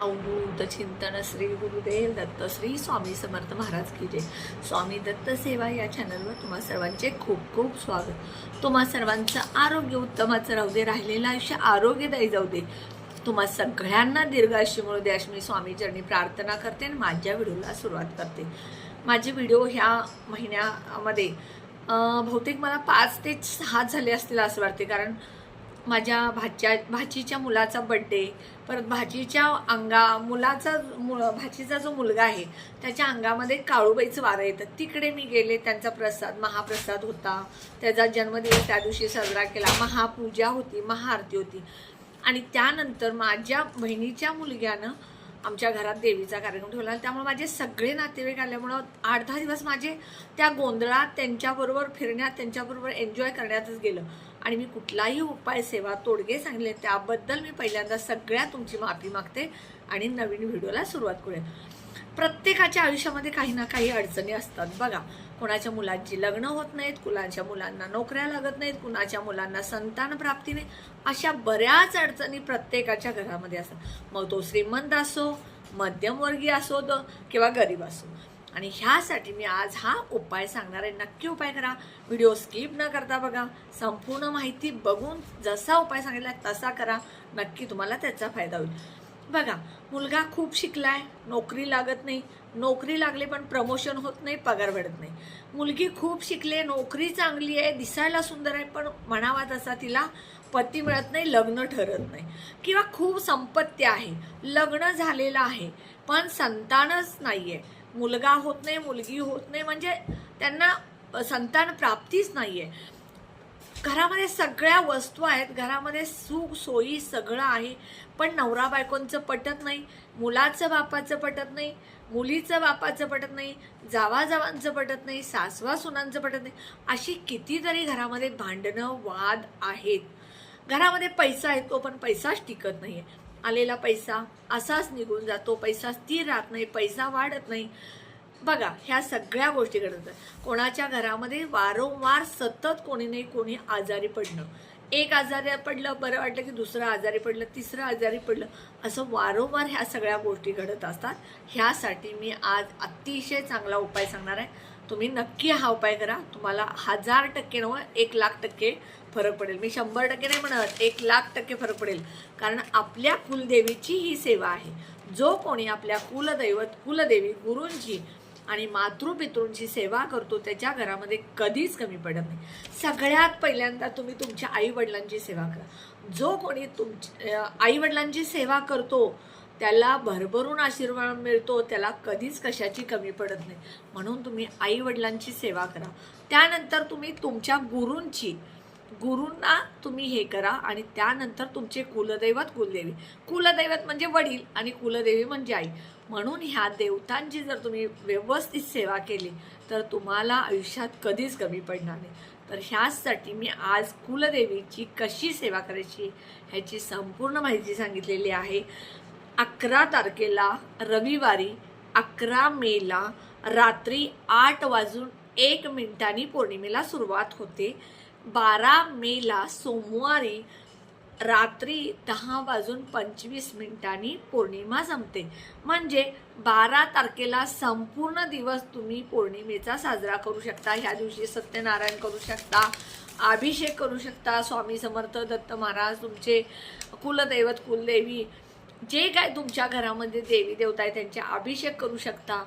अवधूत चिंतन श्री गुरुदेव दत्त श्री स्वामी समर्थ महाराज की जय. स्वामी दत्त सेवा या चॅनलवर तुम्हा सर्वांचे खूप खूप स्वागत. तुम्हा सर्वांचं आरोग्य उत्तमाचं राहू दे राहिलेलं आयुष्य आरोग्यदायी जाऊ दे. तुम्हा सगळ्यांना दीर्घायुष्य मिळू दे अशी मी स्वामी चरणी प्रार्थना करते आणि माझ्या व्हिडिओला सुरुवात करते. माझे व्हिडिओ ह्या महिन्यामध्ये बहुतेक मला पाच ते सहा झाले असतील असं वाटते कारण माझ्या भाच्या भाचीच्या मुलाचा बड्डे परत भाचीच्या अंगा मुलाचा मुल भाचीचा जो मुलगा आहे त्याच्या अंगामध्ये काळूबाईचं वारं येतं. तिकडे मी गेले त्यांचा प्रसाद महाप्रसाद होता. त्याचा जन्मदिवस त्या दिवशी साजरा केला. महापूजा होती महाआरती होती. आणि त्यानंतर माझ्या बहिणीच्या मुलग्यानं आमच्या घरात देवीचा कार्यक्रम ठेवला. त्यामुळे माझे सगळे नातेवाईक आल्यामुळं आठ दहा दिवस माझे त्या गोंधळात त्यांच्याबरोबर फिरण्यात त्यांच्याबरोबर एन्जॉय करण्यातच गेलं. आणि मी कुठलाही उपाय सेवा तोडगे सांगले त्याबद्दल मी पहिल्यांदा सगळ्या तुमची माफी मागते आणि नवीन व्हिडिओला सुरुवात करूया प्रत्येकाच्या आयुष्यामध्ये काही ना काही अडचणी असतात. बघा कोणाच्या मुलांची लग्न होत नाहीत कुणाच्या मुलांना नोकऱ्या लागत नाहीत कुणाच्या मुलांना संतान प्राप्ती नाही. अशा बऱ्याच अडचणी प्रत्येकाच्या घरामध्ये असतात. मग तो श्रीमंत असो मध्यमवर्गीय असो किंवा गरीब असो. आणि ह्यासाठी मी आज हा उपाय सांगणार आहे. नक्की उपाय करा. व्हिडिओ स्किप न करता बघा. संपूर्ण माहिती बघून जसा उपाय सांगितला तसा करा. नक्की तुम्हाला त्याचा फायदा होईल. बघा मुलगा खूप शिकलाय. नोकरी लागत नाही. नोकरी लागली पण प्रमोशन होत नाही पगार भेटत नाही. मुलगी खूप शिकले नोकरी चांगली आहे दिसायला सुंदर आहे पण म्हणावा तसा तिला पती मिळत नाही लग्न ठरत नाही. किंवा खूप संपत्ती आहे. लग्न झालेलं आहे पण संतानच नाही आहे मुलगा होत नाही मुलगी होत नाही म्हणजे त्यांना संतान प्राप्तीच नाही आहे घरामध्ये सगळ्या वस्तू आहेत घरामध्ये सुख सोयी सगळं आहे पण नवरा बायकोंचं पटत नाही मुलाचं बापाचं पटत नाही मुलीचं बापाचं पटत नाही जावाजावांचं पटत नाही सासवा सुनांचं पटत नाही अशी कितीतरी घरामध्ये भांडणं वाद आहेत. घरामध्ये पैसा येतो पण पैसाच टिकत नाहीये. आलेला पैसा असाच निघून जातो. पैसा स्थिर राहत नाही पैसा वाढत नाही. बघा ह्या सगळ्या गोष्टी घडत आहेत कोणाच्या घरामध्ये वारंवार सतत कोणी नाही कोणी आजारी पडणं. एक आजारी पडलं बरं वाटलं की दुसरं आजारी पडलं तिसरं आजारी पडलं. असं वारंवार ह्या सगळ्या गोष्टी घडत असतात. ह्यासाठी मी आज अतिशय चांगला उपाय सांगणार आहे. तुम्ही नक्की हा उपाय करा. तुम्हाला हजार टक्के नव्हे एक लाख टक्के फरक पडेल. मी शंभर टक्के नाही म्हणत एक लाख टक्के फरक पडेल. कारण आपल्या कुलदेवीची ही सेवा आहे. जो कोणी आपल्या कुलदैवत कुलदेवी गुरूंची आणि मातृपितृंची सेवा करतो त्याच्या घरामध्ये कधीच कमी पडत नाही. सगळ्यात पहिल्यांदा तुम्ही तुमच्या आईवडिलांची सेवा करा. जो कोणी तुमची आईवडिलांची सेवा करतो त्याला भरभरून आशीर्वाद मिळतो त्याला कधीच कशाची कमी पडत नाही. म्हणून तुम्ही आईवडिलांची सेवा करा. त्यानंतर तुम्ही तुमच्या गुरूंची गुरूंना तुम्ही हे करा आणि त्यानंतर तुमचे कुलदैवत कुलदेवी. कुलदैवत म्हणजे वडील आणि कुलदेवी म्हणजे आई. म्हणून ह्या देवतांची जर तुम्ही व्यवस्थित सेवा केली तर तुम्हाला आयुष्यात कधीच कमी पडणार नाही. तर ह्याचसाठी मी आज कुलदेवीची कशी सेवा करायची ह्याची संपूर्ण माहिती सांगितलेली आहे. अकरा तारखेला रविवारी अकरा मेला रात्री आठ वाजून एक मिनिटांनी पौर्णिमेला सुरुवात होते. बारा मेला सोमवारी रात्री दहा वाजून पंचवीस मिनिटांनी पौर्णिमा संपते. म्हणजे बारा तारखेला संपूर्ण दिवस तुम्ही पौर्णिमेचा साजरा करू शकता. ह्या दिवशी सत्यनारायण करू शकता अभिषेक करू शकता स्वामी समर्थ दत्त महाराज तुमचे कुलदैवत कुलदेवी जे काय तुमच्या घरामध्ये देवी देवता आहे त्यांचे अभिषेक करू शकता.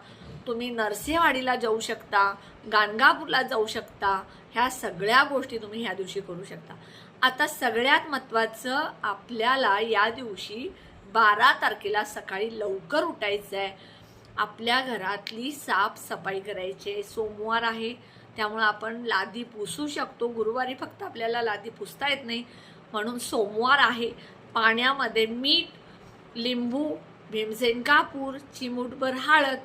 तुम्ही नरसेवाडीला जाऊ शकता गाणगापूरला जाऊ शकता ह्या सगळ्या गोष्टी तुम्ही ह्या दिवशी करू शकता. आता सगळ्यात महत्त्वाचं आपल्याला या दिवशी बारा तारखेला सकाळी लवकर उठायचं आहे आपल्या घरातली साफसफाई करायची आहे. सोमवार आहे त्यामुळं आपण लादी पुसू शकतो. गुरुवारी फक्त आपल्याला लादी पुसता येत नाही. म्हणून सोमवार आहे. पाण्यामध्ये मीठ लिंबू भीमसेन कापूर चिमूटभर हळद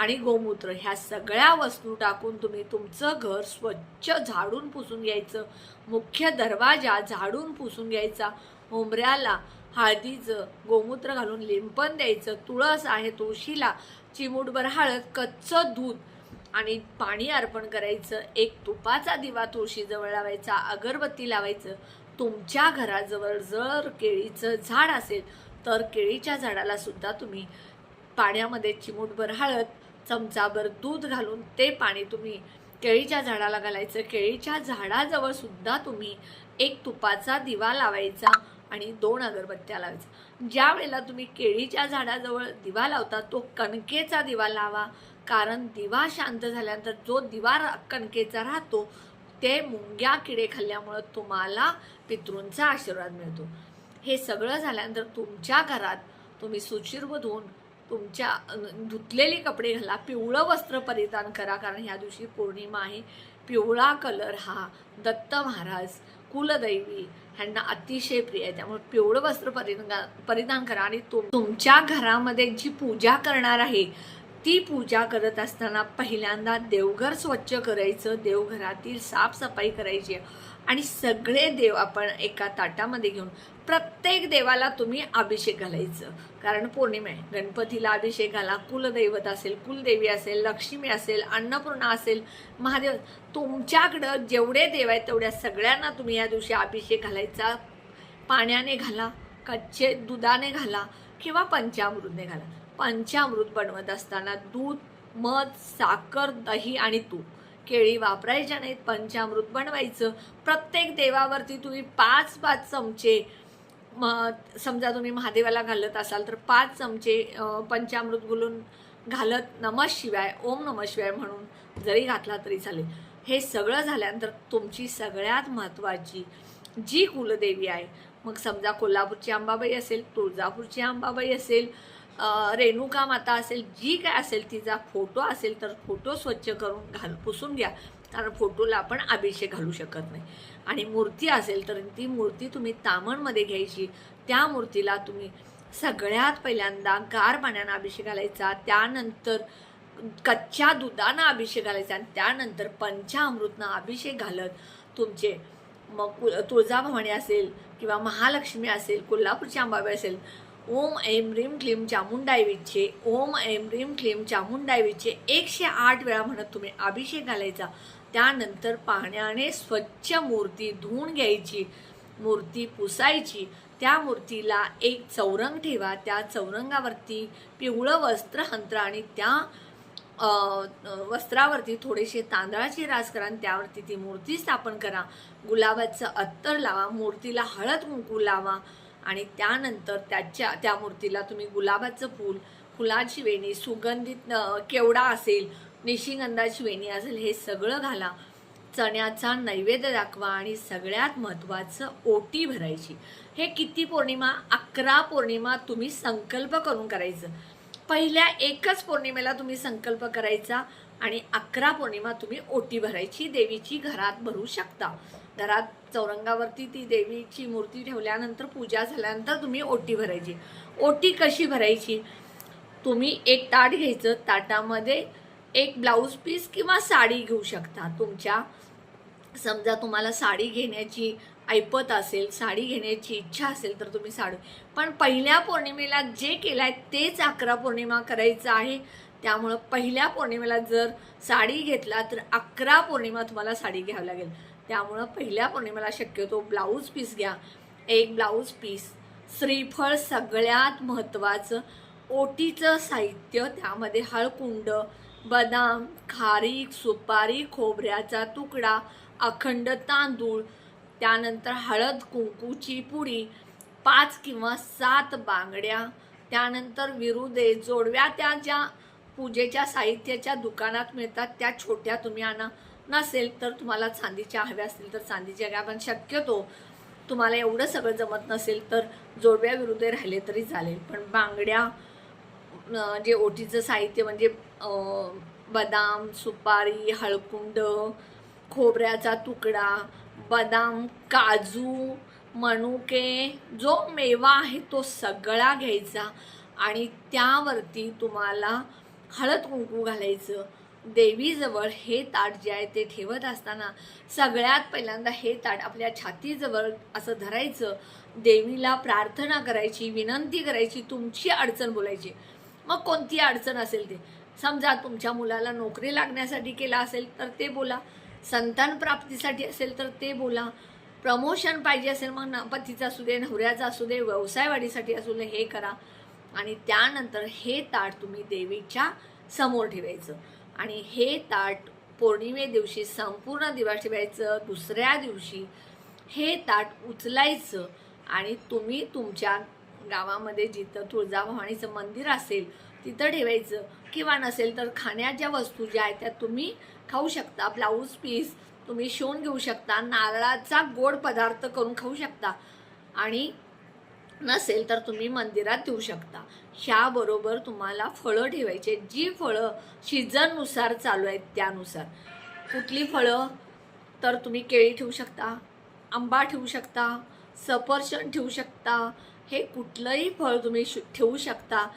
आणि गोमूत्र ह्या सगळ्या वस्तू टाकून तुम्ही तुमचं घर स्वच्छ झाडून पुसून घ्यायचं. मुख्य दरवाजा झाडून पुसून घ्यायचा. उंबऱ्याला हळदीचं गोमूत्र घालून लिंपण द्यायचं. तुळस आहे तुळशीला चिमूटभर हळद कच्चं दूध आणि पाणी अर्पण करायचं. एक तुपाचा दिवा तुळशीजवळ लावायचा अगरबत्ती लावायचं. तुमच्या घराजवळ जर केळीचं झाड असेल तर केळीच्या झाडाला सुद्धा तुम्ही पाण्यामध्ये चिमूटभर हळद चमचाभर दूध घालून ते पाणी तुम्ही केळीच्या झाडाला घालायचं. केळीच्या झाडाजवळ सुद्धा तुम्ही एक तुपाचा दिवा लावायचा आणि दोन अगरबत्त्या लावायच्या. ज्या वेळेला तुम्ही केळीच्या झाडाजवळ दिवा लावता तो कणकेचा दिवा लावा. कारण दिवा शांत झाल्यानंतर जो दिवा रा- कणकेचा राहतो ते मुंग्या किडे खाल्ल्यामुळं तुम्हाला पितृंचा आशीर्वाद मिळतो. हे सगळं झाल्यानंतर तुमच्या घरात तुम्ही सुचिर्भ धुवून तुमच्या धुतलेले कपडे घाला पिवळं वस्त्र परिधान करा कारण ह्या दिवशी पौर्णिमा आहे. पिवळा कलर हा दत्त महाराज कुलदैवी ह्यांना अतिशय प्रिय आहे. त्यामुळे पिवळं वस्त्र परिधान परिधान करा आणि तुम- तुमच्या घरामध्ये जी पूजा करणार आहे ती पूजा करत असताना पहिल्यांदा देवघर स्वच्छ करायचं देवघरातील साफसफाई करायची आणि सगळे देव आपण एका ताटामध्ये घेऊन प्रत्येक देवाला तुम्ही अभिषेक घालायचं. कारण पौर्णिमा आहे गणपतीला अभिषेक घाला कुलदैवत असेल कुलदेवी असेल लक्ष्मी असेल अन्नपूर्णा असेल महादेव तुमच्याकडं जेवढे देव आहेत तेवढ्या सगळ्यांना तुम्ही या दिवशी अभिषेक घालायचा. पाण्याने घाला कच्चे दुधाने घाला किंवा पंचामृतने घाला. पंचामृत बनवत असताना दूध मध साखर दही आणि तूप. केळी वापरायच्या नाहीत पंचामृत बनवायचं. प्रत्येक देवावरती तुम्ही पाच पाच चमचे मग समजा तुम्ही महादेवाला घालत असाल तर पाच चमचे पंचामृत गुलून घालत नमः शिवाय ओम नमः शिवाय म्हणून जरी घातला तरी चालेल. हे सगळं झाल्यानंतर तुमची सगळ्यात महत्त्वाची जी कुलदेवी आहे मग समजा कोल्हापूरची अंबाबाई असेल तुळजापूरची अंबाबाई असेल रेणुका माता असेल जी काय असेल तिचा फोटो असेल तर फोटो स्वच्छ करून घाल पुसून घ्या. कारण फोटोला आपण अभिषेक घालू शकत नाही. आणि मूर्ती असेल तर ती मूर्ती तुम्ही तामणमध्ये घ्यायची. त्या मूर्तीला तुम्ही सगळ्यात पहिल्यांदा गार पाण्यानं अभिषेक घालायचा. त्यानंतर कच्च्या दुधानं अभिषेक घालायचा आणि त्यानंतर पंचामृतनं अभिषेक घालत तुमचे मग तुळजाभवानी असेल किंवा महालक्ष्मी असेल कोल्हापूरची अंबाबाई असेल ओम ऐम रीम क्लीम चामुंडाईवीचे ओम ऐम रीम क्लीम चामुंडाईवीचे एकशे आठ वेळा म्हणत तुम्ही अभिषेक घालायचा. त्यानंतर पाण्याने स्वच्छ मूर्ती धुवून घ्यायची मूर्ती पुसायची. त्या मूर्तीला एक चौरंग ठेवा. त्या चौरंगावरती पिवळं वस्त्र हंत्र आणि त्या वस्त्रावरती थोडेसे तांदळाची रास करा आणि त्यावरती ती मूर्ती स्थापन करा. गुलाबाचं अत्तर लावा. मूर्तीला हळद कुंकू लावा. आणि त्यानंतर त्याच्या त्या मूर्तीला तुम्ही गुलाबाचं फूल फुलाची वेणी सुगंधित केवडा असेल निशिगंधाची वेणी असेल हे सगळं घाला. चण्याचा नैवेद्य दाखवा आणि सगळ्यात महत्त्वाचं ओटी भरायची. हे किती पौर्णिमा? अकरा पौर्णिमा तुम्ही संकल्प करून करायचं. पहिल्या एकच पौर्णिमेला तुम्ही संकल्प करायचा आणि अकरा पौर्णिमा तुम्ही ओटी भरायची देवीची घरात भरू शकता. घरात चौरंगावरती ती देवीची मूर्ती ठेवल्यानंतर पूजा झाल्यानंतर तुम्ही ओटी भरायची. ओटी कशी भरायची? तुम्ही एक ताट घ्यायचं. ताटामध्ये एक ब्लाऊज पीस किंवा साडी घेऊ शकता. तुमच्या समजा तुम्हाला साडी घेण्याची ऐपत असेल साडी घेण्याची इच्छा असेल तर तुम्ही साडी. पण पहिल्या पौर्णिमेला जे केलं आहे तेच अकरा पौर्णिमा करायचं आहे. त्यामुळं पहिल्या पौर्णिमेला जर साडी घेतला तर अकरा पौर्णिमा तुम्हाला साडी घ्यावी लागेल. त्यामुळं पहिल्या पौर्णिमेला शक्यतो ब्लाऊज पीस घ्या. एक ब्लाऊज पीस. श्रीफळ सगळ्यात महत्त्वाचं ओटीचं साहित्य त्यामध्ये हळकुंड बदाम खारीक सुपारी खोबऱ्याचा तुकडा अखंड तांदूळ त्यानंतर हळद कुंकूची पुडी पाच किंवा सात बांगड्या त्यानंतर विरुदे जोडव्या त्या ज्या पूजेच्या साहित्याच्या दुकानात मिळतात त्या छोट्या तुम्ही आणा. नसेल तर तुम्हाला चांदीच्या हव्या असतील तर चांदीच्या घ्या पण शक्यतो तुम्हाला एवढं सगळं जमत नसेल तर जोडव्या विरुद्ध राहिले तरी चालेल. पण बांगड्या जे ओटीचं साहित्य म्हणजे बदाम सुपारी हळकुंड खोबऱ्याचा तुकडा बदाम काजू मनुके जो मेवा आहे तो सगळा घ्यायचा आणि त्यावरती तुम्हाला हळद कुंकू घालायचं. देवीजवळ हे ताट जे आहे ते ठेवत असताना सगळ्यात पहिल्यांदा हे ताट आपल्या छातीजवळ असं धरायचं. देवीला प्रार्थना करायची विनंती करायची तुमची अडचण बोलायची. मग कोणती अडचण असेल ते? समजा तुमच्या मुलाला नोकरी लागण्यासाठी केला असेल तर ते बोला. संतान प्राप्तीसाठी असेल तर ते बोला. प्रमोशन पाहिजे असेल मग न- असू दे नवऱ्याचं असू दे व्यवसाय वाढीसाठी असू दे हे करा. आणि त्यानंतर हे ताट तुम्ही देवीच्या समोर ठेवायचं. आणि हे ताट पौर्णिमे दिवशी संपूर्ण दिवा ठेवायचं दुसऱ्या दिवशी हे ताट उचलायचं आणि तुम्ही तुमच्या गावामध्ये जिथं तुळजाभवानीचं मंदिर असेल तिथं ठेवायचं. किंवा नसेल तर खाण्याच्या वस्तू ज्या आहेत त्या तुम्ही खाऊ शकता. ब्लाऊज पीस तुम्ही शिवून घेऊ शकता. नारळाचा गोड पदार्थ करून खाऊ शकता. आणि नसेल तर तुम्ही मंदिरात देऊ शकता. ह्याबरोबर तुम्हाला फळं ठेवायचे. जी फळं सीझननुसार चालू आहेत त्यानुसार. कुठली फळं? तर तुम्ही केळी ठेवू शकता आंबा ठेवू शकता सफरचंद ठेवू शकता. हे कुठलंही फळ तुम्ही शु- ठेवू शकता.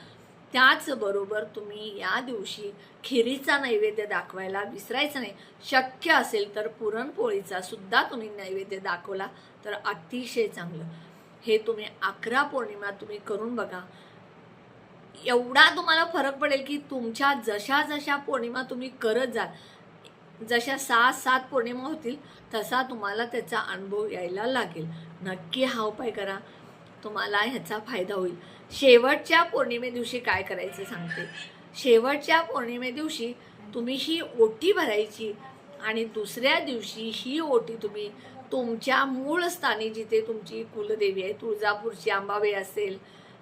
त्याचबरोबर तुम्ही या दिवशी खिरीचा नैवेद्य दाखवायला विसरायचं नाही. शक्य असेल तर पुरणपोळीचा सुद्धा तुम्ही नैवेद्य दाखवला तर अतिशय चांगलं. हे तुम्ही अकरा पौर्णिमा तुम्ही करून बघा. एवढा तुम्हाला फरक पडेल की तुमच्या जशा जशा पौर्णिमा तुम्ही करत जाल जशा सहा सात पौर्णिमा होतील तसा तुम्हाला त्याचा अनुभव यायला लागेल. नक्की हा उपाय करा. तुम्हाला ह्याचा फायदा होईल. शेवटच्या पौर्णिमे दिवशी काय करायचं सांगते. शेवटच्या पौर्णिमे दिवशी तुम्ही ही ओटी भरायची आणि दुसऱ्या दिवशी ही ओटी तुम्ही तुमच्या मूळ स्थानी जिथे तुमची कुलदेवी आहे तुळजापूरची अंबाबाई असेल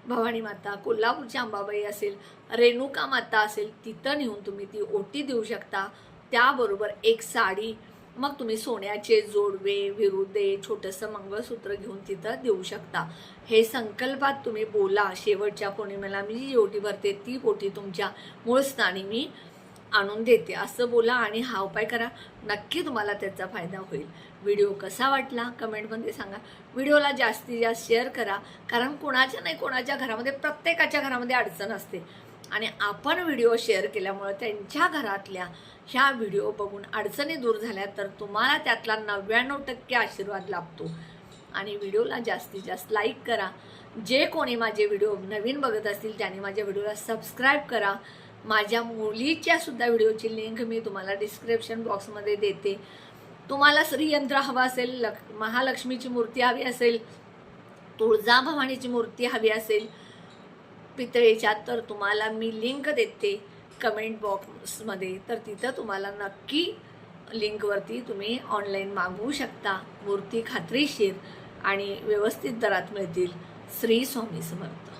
भवानी माता कोल्हापूरची अंबाबाई असेल रेणुका माता असेल तिथं नेऊन तुम्ही ती ओटी देऊ शकता. त्याबरोबर एक साडी मग तुम्ही सोन्याचे जोडवे विरुदे छोटंसं मंगळसूत्र घेऊन तिथं देऊ शकता. हे संकल्पात तुम्ही बोला शेवटच्या पौर्णिमेला मी जी ओटी भरते ती ओटी तुमच्या मूळ स्थानी मी आणून देते. असं बोला आणि हा उपाय करा. नक्की तुम्हाला त्याचा फायदा होईल. व्हिडिओ कसा वाटला कमेंटमध्ये सांगा. व्हिडिओला जास्तीत जास्त शेअर करा कारण कोणाच्या नाही कोणाच्या घरामध्ये प्रत्येकाच्या घरामध्ये अडचण असते. आणि आपण व्हिडिओ शेअर केल्यामुळं त्यांच्या घरातल्या ह्या व्हिडिओ बघून अडचणी दूर झाल्या तर तुम्हाला त्यातला नव्याण्णव टक्के आशीर्वाद लाभतो. आणि व्हिडिओला जास्तीत जास्त लाईक करा. जे कोणी माझे व्हिडिओ नवीन बघत असतील त्यांनी माझ्या व्हिडिओला सबस्क्राईब करा. माझ्या मुलीच्यासुद्धा व्हिडिओची लिंक मी तुम्हाला डिस्क्रिप्शन बॉक्समध्ये देते. तुम्हाला श्रीयंत्र हवं असेल लक महालक्ष्मीची मूर्ती हवी असेल तुळजाभवानीची मूर्ती हवी असेल पितळेच्या तर तुम्हाला मी लिंक देते कमेंट बॉक्समध्ये तर तिथं तुम्हाला नक्की लिंकवरती तुम्ही ऑनलाईन मागवू शकता मूर्ती खात्रीशीर आणि व्यवस्थित दरात मिळतील. श्री स्वामी समर्थ.